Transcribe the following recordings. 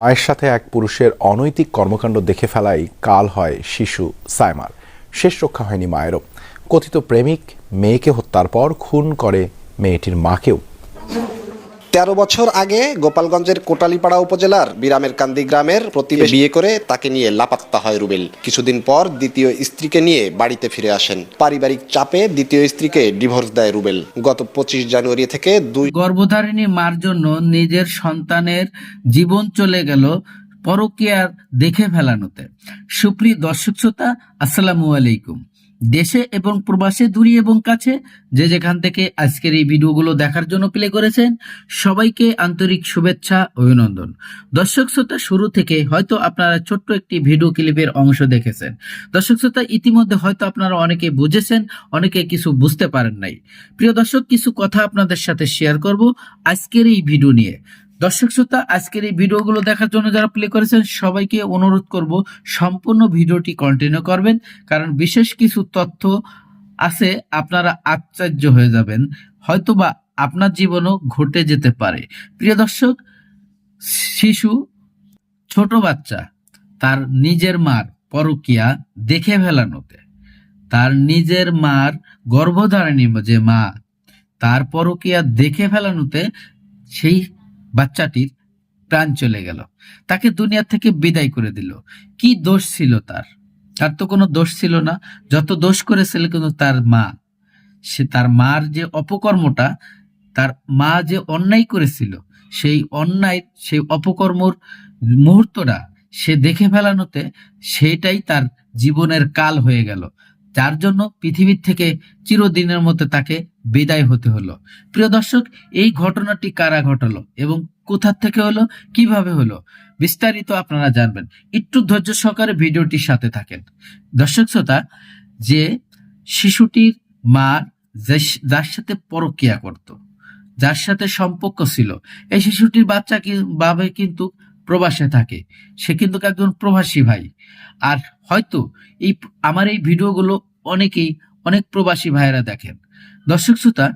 মায়ের সাথে এক পুরুষের অনৈতিক কর্মকাণ্ড দেখে ফেলাই কাল হয় শিশু সাইমার। শেষ রক্ষা হয়নি মায়েরও। কথিত প্রেমিক মেয়েকে হত্যার পর খুন করে মেয়েটির মাকেও। তেরো বছর আগে গোপালগঞ্জের কোটালীপাড়া উপজেলার বিরামের কান্দি গ্রামের প্রতিবেশী বিয়ে করে তাকে নিয়ে লাপাত্তা হয় রুবেল। কিছুদিন পর দ্বিতীয় স্ত্রীকে নিয়ে বাড়িতে ফিরে আসেন। পারিবারিক চাপে দ্বিতীয় স্ত্রীকে ডিভোর্স দেয় রুবেল। গত পঁচিশ জানুয়ারি থেকে দুই গর্ভধারিণী মার জন্য নিজের সন্তানের জীবন চলে গেল পরকীয়ার দেখে ফেলানোতে। সুপ্রিয় দর্শক শ্রোতা, আসসালামু আলাইকুম। দেশে এবং প্রবাসে দূরে এবং কাছে যে যেখান থেকে আজকের এই ভিডিওগুলো দেখার জন্য প্লে করেছেন, সবাইকে আন্তরিক শুভেচ্ছা, অভিনন্দন। দর্শক শ্রোতা, শুরু থেকে হয়তো আপনারা ছোট্ট একটি ভিডিও ক্লিপের অংশ দেখেছেন। দর্শক শ্রোতা, ইতিমধ্যে হয়তো আপনারা অনেকে বুঝেছেন, অনেকে কিছু বুঝতে পারেন নাই। প্রিয় দর্শক, কিছু কথা আপনাদের সাথে শেয়ার করব আজকের এই ভিডিও নিয়ে। দর্শক শ্রোতা, আজকের এই ভিডিওগুলো দেখার জন্য যারা প্লে করেছেন, সবাইকে অনুরোধ করব সম্পূর্ণ ভিডিওটি কন্টিনিউ করবেন, কারণ বিশেষ কিছু তথ্য আছে, আপনারা আশ্চর্য হয়ে যাবেন। হয়তোবা আপনার জীবনও ঘটে যেতে পারে। প্রিয় দর্শক, শিশু, ছোট বাচ্চা, তার নিজের মার পরকিয়া দেখে ফেলানোতে তার নিজের মার গর্ভধারণী যে মা, তার পরকিয়া দেখে ফেলানোতে সেই বাচ্চাটির প্রাণ চলে গেল। তাকে দুনিয়া থেকে বিদায় করে দিল। কি দোষ ছিল তার? তার তো কোনো দোষ ছিল না। যত দোষ করেছিল কিন্তু তার মা। সে তার মার যে অপকর্মটা, তার মা যে অন্যায় করেছিল, সেই অন্যায়, সেই অপকর্মর মুহূর্তটা সে দেখে ফেলানোতে সেটাই তার জীবনের কাল হয়ে গেল। যার জন্য পৃথিবীর থেকে চিরদিনের মতো তাকে বিদায় হতে হলো। প্রিয় দর্শক, এই ঘটনাটি কারা ঘটালো এবং কোথা থেকে হলো, কীভাবে হলো, বিস্তারিত আপনারা জানবেন। একটু ধৈর্য সহকারে ভিডিওটির সাথে থাকেন। দর্শক শ্রোতা, যে শিশুটির মা যার সাথে পরকিয়া করত, যার সাথে সম্পর্ক ছিল, এই শিশুটির বাচ্চা বাবে কিন্তু প্রবাসে থাকে। সে কিন্তু একজন প্রবাসী ভাই। আর হয়তো এই আমার এই ভিডিওগুলো অনেকেই অনেক প্রবাসী ভাইয়েরা দেখেন। দর্শক শ্রোতা,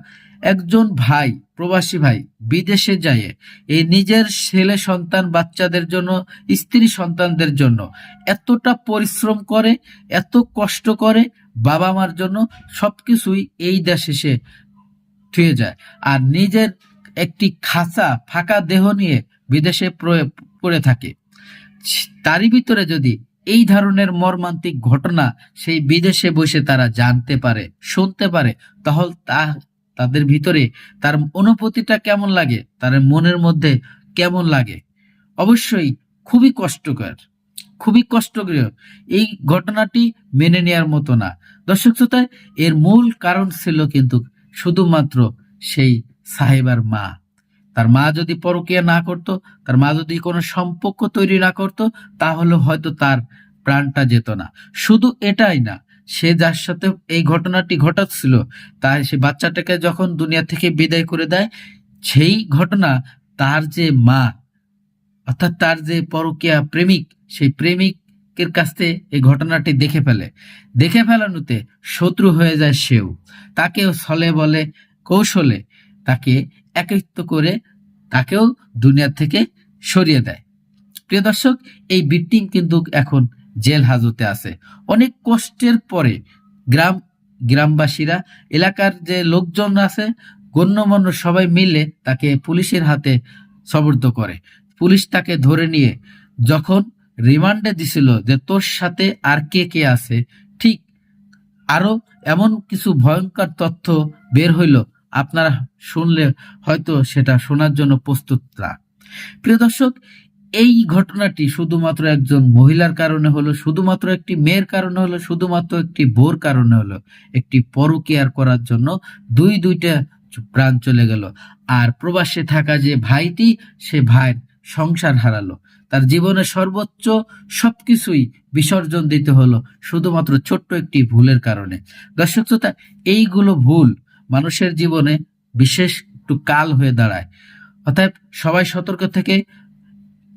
একজন ভাই, প্রবাসী ভাই বিদেশে যায় এই নিজের ছেলে সন্তান, বাচ্চাদের জন্য, স্ত্রী সন্তানদের জন্য এতটা পরিশ্রম করে, এত কষ্ট করে বাবা মার জন্য সবকিছুই এই দেশে সে থুয়ে যায়। আর নিজের একটি খাঁচা, ফাঁকা দেহ নিয়ে বিদেশে পড়ে থাকে। তারই ভিতরে যদি এই ধরনের মর্মান্তিক ঘটনা সেই বিদেশে বসে তারা জানতে পারে, শুনতে পারে, তাহলে তা, তাদের ভিতরে তার অনুভূতিটা কেমন লাগে, তার মনের মধ্যে কেমন লাগে? অবশ্যই খুবই কষ্টকর খুবই কষ্টকর এই ঘটনাটি মেনে নেওয়ার মতো না। দর্শক শ্রোতায় এর মূল কারণ ছিল কিন্তু শুধুমাত্র সেই সাহেবার মা। তার মা যদি পরকিয়া না করত, তার মা যদি কোনো সম্পর্ক তৈরি না করত, তাহলে হয়তো তার প্রাণটা যেত না। শুধু এটাই না, সে যার সাথে এই ঘটনাটি ঘটাচ্ছিল, তাই সে বাচ্চাটাকে যখন দুনিয়া থেকে বিদায় করে দেয়, সেই ঘটনা তার যে মা, অর্থাৎ তার যে পরকিয়া প্রেমিক, সেই প্রেমিকের কাছ এই ঘটনাটি দেখে ফেলে। দেখে ফেলানোতে শত্রু হয়ে যায় সেও। তাকেও ছলে বলে কৌশলে তাকে একাত্ম করে তাকেও দুনিয়া থেকে সরিয়ে দেয়। প্রিয় দর্শক, এই বিটিং কিন্তু এখন জেল হাজতে আছে। অনেক কষ্টের পরে গ্রাম, গ্রামবাসীরা, এলাকার যে লোকজন আছে, গণ্যমান্য সবাই মিলে তাকে পুলিশের হাতে সবর্দ করে। পুলিশ তাকে ধরে নিয়ে যখন রিমান্ডে দিছিল যে তোর সাথে আর কে কে আছে, ঠিক আরও এমন কিছু ভয়ঙ্কর তথ্য বের হইল আপনারা শুনলে হয়তো সেটা শোনার জন্য প্রস্তুত না। প্রিয় দর্শক, এই ঘটনাটি শুধুমাত্র একজন মহিলার কারণে হলো, শুধুমাত্র একটি মেয়ের কারণে হলো, শুধুমাত্র একটি বোর কারণে হলো, একটি পরকেয়ার করার জন্য দুই দুইটা প্রাণ চলে গেল। আর প্রবাসে থাকা যে ভাইটি, সে ভাইয়ের সংসার হারালো। তার জীবনের সর্বোচ্চ সবকিছুই বিসর্জন দিতে হলো, শুধুমাত্র ছোট্ট একটি ভুলের কারণে। দর্শক শ্রোতা, এইগুলো ভুল মানুষের জীবনে বিশেষ একটু কাল হয়ে দাঁড়ায়। অতএব সবাই সতর্ক থেকে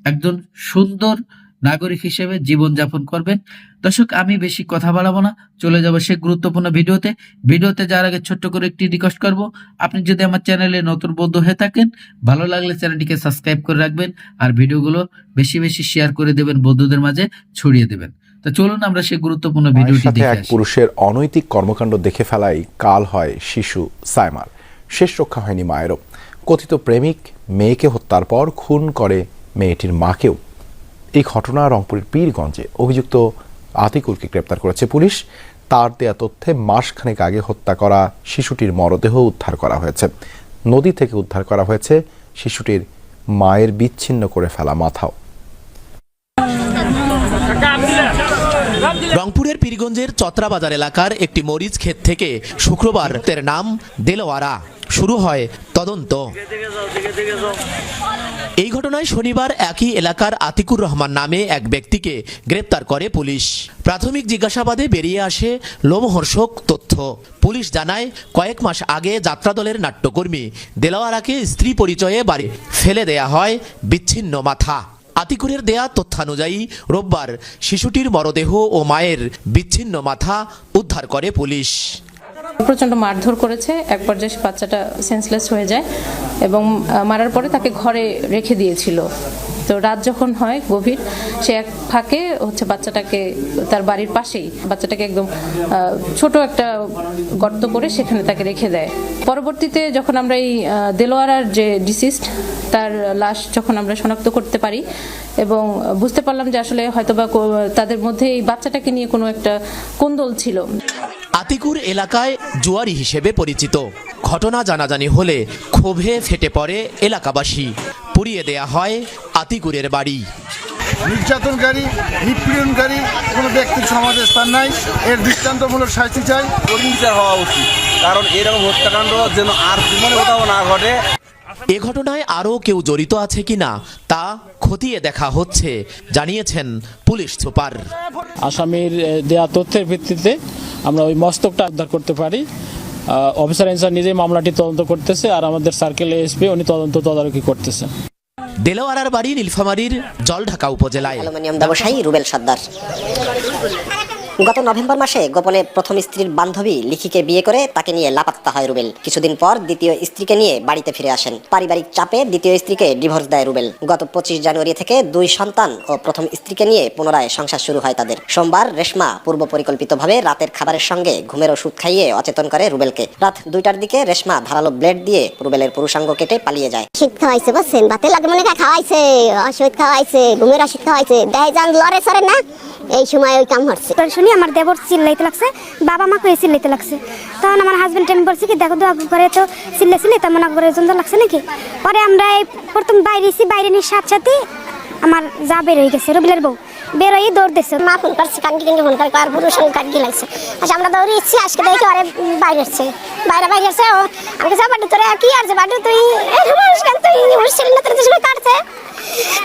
একজন সুন্দর নাগরিক হিসেবে জীবনযাপন করবেন। দর্শক, আমি বেশি কথা বাড়াবো না। চলে যাব সে গুরুত্বপূর্ণ ভিডিওতে। ভিডিওতে যাওয়ার আগে ছোট্ট করে একটি রিকোয়েস্ট করব। আপনি যদি আমার চ্যানেলে নতুন বন্ধু হয়ে থাকেন, ভালো লাগলে চ্যানেলটিকে সাবস্ক্রাইব করে রাখবেন আর ভিডিওগুলো বেশি বেশি শেয়ার করে দেবেন বন্ধুদের মাঝে ছড়িয়ে দেবেন। তো চলুন আমরা সেই গুরুত্বপূর্ণ ভিডিওটি দেখে এক পুরুষের অনৈতিক কর্মকাণ্ড দেখে ফেলাই কাল হয় শিশু সাইমার। শেষ রক্ষা হয়নি মায়েরও। কথিত প্রেমিক মেয়েকে হত্যার পর খুন করে মেয়েটির মাকেও। এই ঘটনা রংপুরের পীরগঞ্জে অভিযুক্ত আতিকুরকে গ্রেপ্তার করেছে পুলিশ। তার দেয়া তথ্যে মাসখানেক আগে হত্যা করা শিশুটির মরদেহ উদ্ধার করা হয়েছে। নদী থেকে উদ্ধার করা হয়েছে শিশুটির মায়ের বিচ্ছিন্ন করে ফেলা মাথাও। রংপুরের পীরগঞ্জের চত্রাবাজার এলাকার একটি মরিচ ক্ষেত থেকে শুক্রবার তের নাম দেলোয়ারা। শুরু হয় তদন্ত। এই ঘটনায় শনিবার একই এলাকার আতিকুর রহমান নামে এক ব্যক্তিকে গ্রেপ্তার করে পুলিশ। প্রাথমিক জিজ্ঞাসাবাদে বেরিয়ে আসে লোমহর্ষক তথ্য। পুলিশ জানায়, কয়েক মাস আগে যাত্রাদলের নাট্যকর্মী দেলোয়ারাকে স্ত্রী পরিচয়ে বাড়ি ফেলে দেয়া হয় বিচ্ছিন্ন মাথা। আতিকুরের দেয়া তথ্যানুযায়ী রোববার শিশুটির মরদেহ ও মায়ের বিচ্ছিন্ন মাথা উদ্ধার করে পুলিশ। প্রচণ্ড মারধর করেছে। এক পর্যায়ে বাচ্চাটা সেন্সলেস হয়ে যায় এবং মারার পরে তাকে ঘরে রেখে দিয়েছিল। তো রাত যখন হয় গভীর, সে এক ফাঁকে হচ্ছে বাচ্চাটাকে তার বাড়ির পাশেই, বাচ্চাটাকে একদম ছোট একটা গর্ত করে সেখানে তাকে রেখে দেয়। পরবর্তীতে যখন আমরা এই দেলোয়ারার যে ডিসিস্ট তার লাশ যখন আমরা শনাক্ত করতে পারি এবং বুঝতে পারলাম যে আসলে হয়তোবা তাদের মধ্যে এই বাচ্চাটাকে নিয়ে কোনো একটা কোন্দল ছিল। আতিকুর এলাকায় জুয়ারি হিসেবে পরিচিত। ঘটনা জানাজানি হলে ক্ষোভে ফেটে পড়ে এলাকাবাসী। পুড়িয়ে দেয়া হয় আতিকুরের বাড়ি। নির্যাতনকারী নিপীড়নকারী কোনো ব্যক্তির সমাজে স্থান নাই। এর দৃষ্টান্তমূলক শাস্তি চাই। বিচার হওয়া উচিত কারণ এরকম হত্যাকাণ্ড যেন আর জীবনে কোথাও না ঘটে। এ ঘটনায় আরও কেউ জড়িত আছে কিনা তা খতিয়ে দেখা হচ্ছে জানিয়েছেন পুলিশ সুপার। আসামির দেয়া তথ্যের ভিত্তিতে আমরা ওই মস্তকটা উদ্ধার করতে পারি। অফিসার ইনচার্জ নিজেই মামলাটি তদন্ত করতেছে আর আমাদের সার্কেল এসপি উনি তদন্ত তদারকি করতেছেন দেলোয়ারার বাড়ি নীলফামারীর জলঢাকা উপজেলায়। রুবেল সর্দার গত নভেম্বর মাসে গোপনে প্রথম স্ত্রীর বান্ধবী লিখিকে বিয়ে করে তাকে নিয়ে লাপাত্তা হয় রুবেল। কিছুদিন পর দ্বিতীয় স্ত্রীকে নিয়ে বাড়িতে ফিরে আসেন। পারিবারিক চাপে দ্বিতীয় স্ত্রীকে ডিভোর্স দেয় রুবেল। গত পঁচিশ জানুয়ারি থেকে দুই সন্তান ও প্রথম স্ত্রীকে নিয়ে পুনরায় সংসার শুরু হয় তাদের। সোমবার রেশমা পূর্ব পরিকল্পিতভাবে রাতের খাবারের সঙ্গে ঘুমের ওষুধ খাইয়ে অচেতন করে রুবেলকে। রাত দুইটার দিকে রেশমা ধারালো ব্লেড দিয়ে রুবেলের পুরুষাঙ্গ কেটে পালিয়ে যায়। ওষুধ খাওয়াইছে বুঝছেন? বাতে লাগে মনে খাওয়াইছে ওষুধ খাওয়াইছে ঘুমের ওষুধ খাওয়াইছে। দেয় যান লড়ে সরে না। এই সময় ওই কাম হচ্ছে। শুনি আমার দেবর চিল্লাইতে লাগছে, বাবা মাকে চিল্লাইতে লাগছে। তখন আমার হাজবেন্ড আমি বলছি কি, দেখো, দোয়া করে তো চিল্লে চিল্লে তেমন করে জন্য লাগছে নাকি? পরে আমরা এই প্রথম বাইরে বাইরে নিয়ে সাথে সাথে আমার যা বের হয়ে গেছে, রবিলার বউ। বের হয়ে দৌড় দিচ্ছে মা ফোন করছে কানকি কানকি ফোন করে আর পুরুষ সঙ্গে কাটকি লাগছে? আচ্ছা আমরা দৌড়ে ইচ্ছি আজকে দেখি আরে বাইরে এসছে। বাইরে বাইরে এসছে ও, আমি কাছে বাড়ি তোরে কি আর যে বাড়ি তুই তুই উঠছিল না তোর সঙ্গে কাটছে।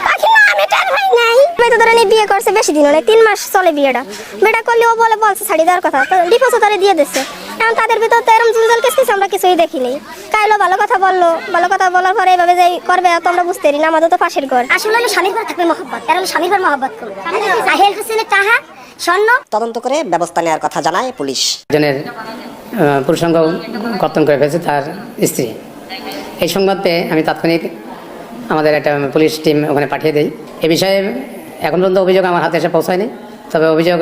পাখি আমি টার ভাই নাই। আমি তো ধরে বিয়ে করছে বেশি দিন হলে তিন মাস চলে বিয়েটা। বিয়েটা করলে ও বলে বলছে শাড়ি দেওয়ার কথা। তো ডিভোর্সও তারে দিয়ে দিচ্ছে এখন তাদের ভিতর তো এরকম জঞ্জাল কিছু আমরা কিছুই দেখিনি কাইলো ভালো কথা বলল। ভালো কথা বলার পরে এইভাবে যে করবে তো আমরা বুঝতে পারি না আমাদের তো পাশের ঘর। আসলে হলো স্বামীর ঘর থাকবে মহব্বত। এর স্বামীর ঘর মহব্বত করবে। আহিল হোসেনের টাহা স্বর্ণ। তদন্ত করে ব্যবস্থা নেওয়ার কথা জানায় পুলিশ। জনের পুরুষাঙ্গ কর্তন করে ফেলেছে তার স্ত্রী। এই সংবাদ পেয়ে আমি তাৎক্ষণিক আমাদের একটা পুলিশ টিম ওখানে পাঠিয়ে দেয় এ বিষয়ে এখন পর্যন্ত অভিযোগ আমার হাতে এসে পৌঁছায়নি। তবে অভিযোগ